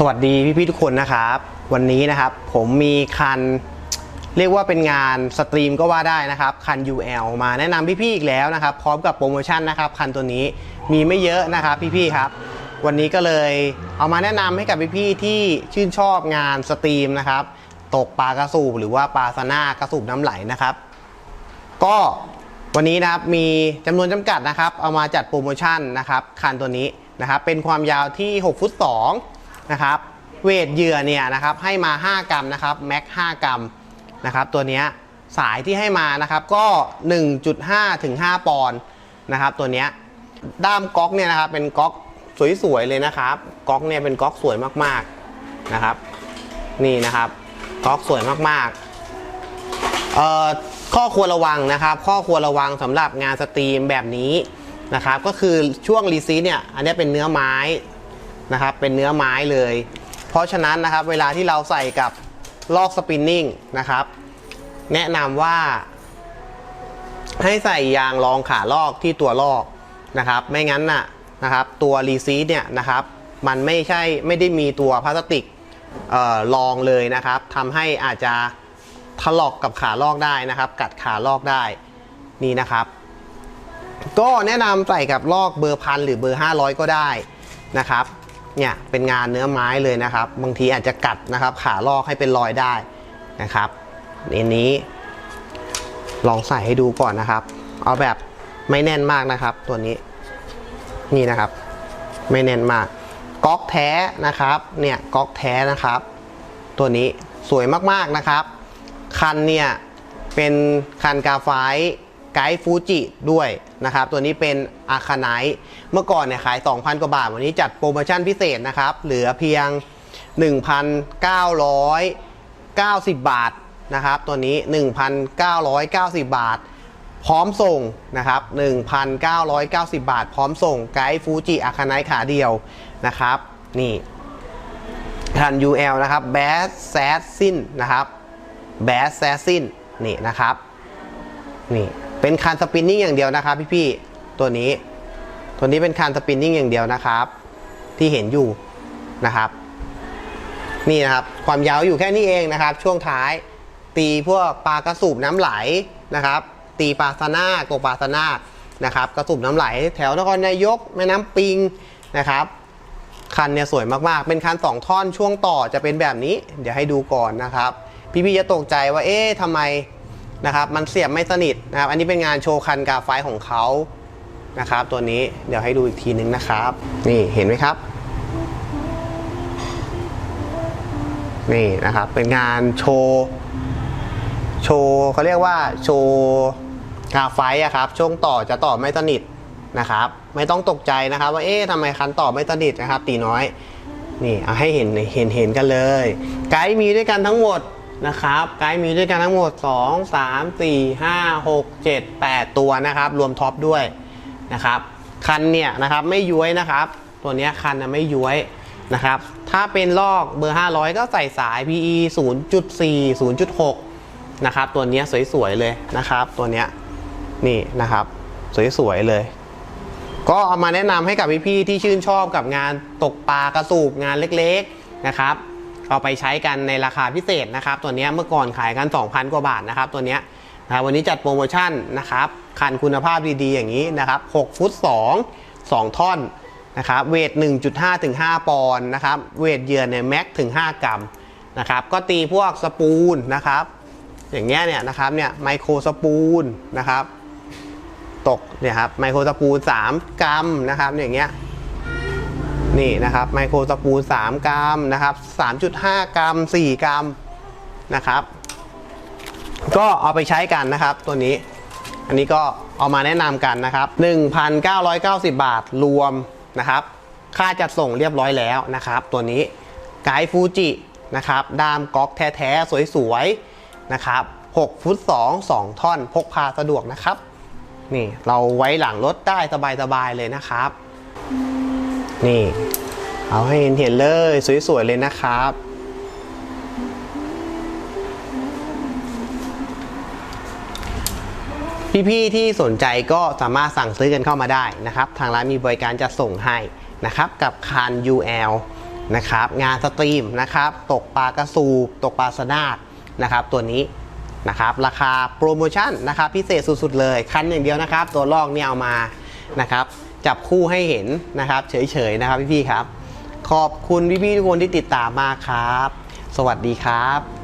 สวัสดีพี่ๆทุกคนนะครับ วันนี้นะครับผมมีคันเรียกว่าเป็นงานสตรีมก็ว่าได้นะครับ คัน UL มาแนะนำพี่ๆอีกแล้วนะครับ พร้อมกับโปรโมชั่นนะครับ คันตัวนี้มีไม่เยอะนะครับพี่ๆครับ วันนี้ก็เลยเอามาแนะนำให้กับพี่ๆที่ชื่นชอบงานสตรีมนะครับ ตกปลากระสูบหรือว่าปลาซาน่ากระสูบน้ำไหลนะครับ ก็วันนี้นะครับมีจำนวนจำกัดนะครับ เอามาจัดโปรโมชั่นนะครับคันตัวนี้นะครับเป็นความยาวที่ 6 ฟุต2นะครับเวทเหยื่อเนี่ยนะครับให้มา 5 กรัมนะครับแม็ก5กรัมนะครับตัวนี้สายที่ให้มานะครับก็ 1.5ถึง5ปอนด์นะครับตัวนี้ด้ามก๊อกเนี่ยนะครับเป็นก๊อกสวยๆเลยนะครับก๊อกเนี่ยเป็นก๊อกสวยมากๆนะครับ นี่นะครับก๊อกสวยมากๆเอ่อ ข้อควรระวังนะครับ ข้อควรระวังสำหรับงานสตรีมแบบนี้นะครับ ก็คือช่วงรีซีเนี่ย อันนี้เป็นเนื้อไม้นะครับ เป็นเนื้อไม้เลย เพราะฉะนั้นนะครับ เวลาที่เราใส่กับลอกสปินนิ่งนะครับ แนะนำว่า ให้ใส่ยางรองขาลอกที่ตัวลอกนะครับ ไม่งั้นน่ะนะครับ ตัวรีซีเนี่ยนะครับ มันไม่ใช่ไม่ได้มีตัวพลาสติกเอ่อรองเลยนะครับทำให้อาจจะ ถลอกกับขาลอกได้นะครับ กัดขาลอกได้นี่นะครับ ก็แนะนำใส่กับลอกเบอร์พันหรือเบอร์ 500 ก็ได้นะครับเนี่ยเป็นงานเนื้อไม้เลยนะครับ บางทีอาจจะกัดนะครับ ขาลอกให้เป็นรอยได้นะครับอันนี้ ลองใส่ให้ดูก่อนนะครับ เอาแบบไม่แน่นมากนะครับ ตัวนี้นี่นะครับ ไม่แน่นมากก๊อกแท้นะครับ เนี่ยก๊อกแท้นะครับ ตัวนี้สวยมากๆนะครับ คันเนี่ยเป็นคันกาไฟไกด์ฟูจิด้วยนะครับ ตัวนี้เป็นอาคาไนเมื่อก่อนเนี่ยขาย 2,000 กว่าบาท วันนี้จัดโปรโมชั่นพิเศษนะครับ เหลือเพียง 1,990 บาทนะครับ ตัวนี้ 1,990 บาท พร้อมส่งนะครับ 1,990 บาท พร้อมส่งไกด์ฟูจิอาคาไนขาเดียวนะครับ นี่คัน UL นะครับ b a s s a s s i n นะครับ b a s s a s s i n นี่นะครับนี่เป็นคันสปินนิ่งอย่างเดียวนะครับพี่ๆตัวนี้ ตัวนี้เป็นคันสปินนิ่งอย่างเดียวนะครับ ที่เห็นอยู่นะครับ นี่นะครับความยาวอยู่แค่นี้เองนะครับ ช่วงท้าย ตีพวกปลากระสูบน้ำไหลนะครับ ตีปลาซาน่าตกปลาซาน่านะครับกระสูบน้ำไหล แถวนครนายกแม่น้ำปิงนะครับคันเนี่ยสวยมากๆ เป็นคัน2ท่อนช่วงต่อจะเป็นแบบนี้ เดี๋ยวให้ดูก่อนนะครับ พี่ๆจะตกใจว่าเอ๊ะทำไมนะครับมันเสียบไม่สนิทนะครับ อันนี้เป็นงานโชว์คันกาไฟของเขานะครับ ตัวนี้เดี๋ยวให้ดูอีกทีนึงนะครับ นี่เห็นไหมครับ นี่นะครับเป็นงานโชว์โชว์เขาเรียกว่าโชว์กาไฟอะครับ ช่วงต่อจะต่อไม่สนิทนะครับ ไม่ต้องตกใจนะครับ ว่าเอ๊ะทำไมคันต่อไม่สนิทนะครับ ตีน้อย นี่เอาให้เห็นเห็นเห็นกันเลย ไกด์มีด้วยกันทั้งหมด นะครับไกด์มีด้วยกันทั้งหมด 2 3 4 5 6 7 8 ตัวนะครับ รวมท็อปด้วยนะครับ คันเนี่ยนะครับไม่ย้วยนะครับ ตัวนี้คันนะไม่ย้วยนะครับ ถ้าเป็นลอกเบอร์ 500 ก็ใส่สาย PE 0.4 0.6 นะครับ ตัวนี้สวยๆเลยนะครับ ตัวนี้นี่นะครับ สวยๆเลย ก็เอามาแนะนำให้กับพี่ๆที่ชื่นชอบกับงานตกปลากระสูบงานเล็กๆนะครับ เอาไปใช้กันในราคาพิเศษนะครับ ตัวนี้เมื่อก่อนขายกัน 2,000 กว่าบาทนะครับ ตัวนี้นะวันนี้จัดโปรโมชั่นนะครับคันคุณภาพดีๆอย่างนี้นะครับ 6 ฟุต 2 2 ท่อนนะครับ เวท 1.5 ถึง 5 ปอนด์นะครับ เวทเยื่อเนี่ยแม็กถึง 5 กรัมนะครับ ก็ตีพวกสปูนนะครับ อย่างเงี้ยเนี่ยนะครับเนี่ยไมโครสปูนนะครับ ตกเนี่ยครับไมโครสปูล3กรัมนะครับอย่างเงี้ย นี่นะครับไมโครสปูล3กรัมนะครับ 3.5 กรัม 4 กรัมนะครับ ก็เอาไปใช้กันนะครับตัวนี้ อันนี้ก็เอามาแนะนำกันนะครับ 1,990 บาทรวมนะครับ ค่าจัดส่งเรียบร้อยแล้วนะครับ ตัวนี้ไกด์ฟูจินะครับดามก๊อกแท้ๆ สวยๆนะครับ 6 ฟุต 2 2 ท่อน พกพาสะดวกนะครับ นี่เราไว้หลังรถได้สบายๆเลยนะครับ นี่ เอาให้เห็นเห็นเลย สวยๆเลยนะครับพี่ๆที่สนใจก็สามารถสั่งซื้อกันเข้ามาได้นะครับ ทางร้านมีบริการจะส่งให้นะครับกับคัน UL นะครับงานสตรีมนะครับ ตกปลากระสูบตกปลาสนาดนะครับ ตัวนี้นะครับ ราคาโปรโมชั่นนะครับ พิเศษสุดๆเลย คันอย่างเดียวนะครับ ตัวลอกเนี่ยเอามานะครับ จับคู่ให้เห็นนะครับ เฉยๆนะครับพี่ๆครับ ขอบคุณพี่ๆทุกคนที่ติดตามมาครับ สวัสดีครับ